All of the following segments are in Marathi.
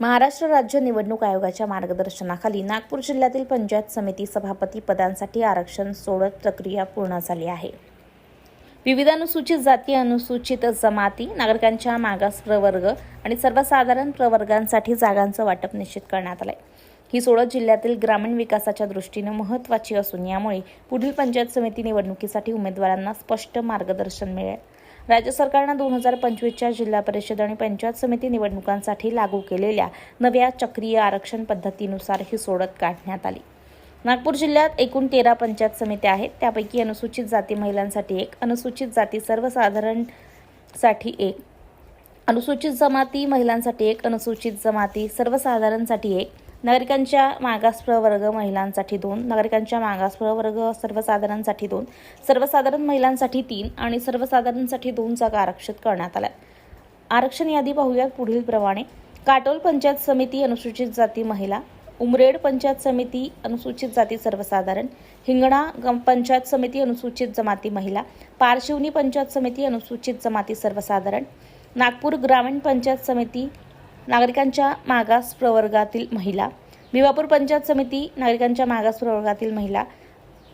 महाराष्ट्र राज्य निवडणूक आयोगाच्या मार्गदर्शनाखाली नागपूर जिल्ह्यातील पंचायत समिती सभापती पदांसाठी आरक्षण सोडत प्रक्रिया पूर्ण झाली आहे. विविध अनुसूचित जाती अनुसूचित जमाती नागरिकांच्या मागास प्रवर्ग आणि सर्वसाधारण प्रवर्गांसाठी जागांचं वाटप निश्चित करण्यात आलंय. ही सोडत जिल्ह्यातील ग्रामीण विकासाच्या दृष्टीनं महत्त्वाची असून यामुळे पुढील पंचायत समिती निवडणुकीसाठी उमेदवारांना स्पष्ट मार्गदर्शन मिळेल. राज्य सरकारनं दोन हजार पंचवीसच्या जिल्हा परिषद आणि पंचायत समिती निवडणुकांसाठी लागू केलेल्या नव्या चक्रीय आरक्षण पद्धतीनुसार ही सोडत काढण्यात आली. नागपूर जिल्ह्यात एकूण तेरा पंचायत समित्या आहेत. त्यापैकी अनुसूचित जाती महिलांसाठी एक अनुसूचित जाती सर्वसाधारणसाठी एक अनुसूचित जमाती महिलांसाठी एक अनुसूचित जमाती सर्वसाधारणसाठी एक नागरिकांच्या मागास प्रवर्ग महिलांसाठी दोन नागरिकांच्या मागास प्रवर्ग सर्वसाधारणसाठी दोन सर्वसाधारण महिलांसाठी तीन आणि सर्वसाधारणसाठी दोन जागा आरक्षित करण्यात आल्या. आरक्षण यादी पाहूयात पुढील प्रमाणे. काटोल पंचायत समिती अनुसूचित जाती महिला उमरेड पंचायत समिती अनुसूचित जाती सर्वसाधारण हिंगणा पंचायत समिती अनुसूचित जमाती महिला पारशिवनी पंचायत समिती अनुसूचित जमाती सर्वसाधारण नागपूर ग्रामीण पंचायत समिती नागरिकांच्या मागास प्रवर्गातील महिला. भिवापूर पंचायत समिती नागरिकांच्या मागास प्रवर्गातील महिला.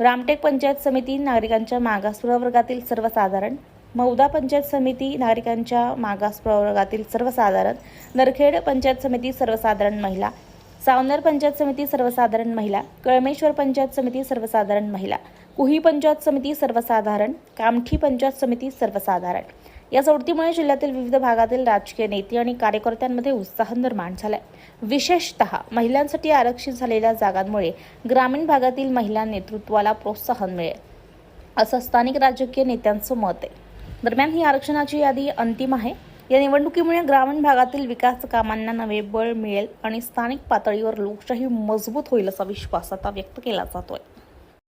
रामटेक पंचायत समिती नागरिकांच्या मागास प्रवर्गातील सर्वसाधारण. मौदा पंचायत समिती नागरिकांच्या मागास प्रवर्गातील सर्वसाधारण. नरखेड पंचायत समिती सर्वसाधारण महिला. सावनेर पंचायत समिती सर्वसाधारण महिला. कळमेश्वर पंचायत समिती सर्वसाधारण महिला. कुही पंचायत समिती सर्वसाधारण. कामठी पंचायत समिती सर्वसाधारण. या सोडतीमुळे जिल्ह्यातील विविध भागातील राजकीय नेते आणि कार्यकर्त्यांमध्ये उत्साह निर्माण झालाय. विशेषतः महिलांसाठी आरक्षित झालेल्या जागांमुळे ग्रामीण भागातील महिला नेतृत्वाला प्रोत्साहन मिळेल असं स्थानिक राजकीय नेत्यांचं मत आहे. दरम्यान ही आरक्षणाची यादी अंतिम आहे. या निवडणुकीमुळे ग्रामीण भागातील विकास कामांना नवे बळ मिळेल आणि स्थानिक पातळीवर लोकशाही मजबूत होईल असा विश्वास आता व्यक्त केला जातोय.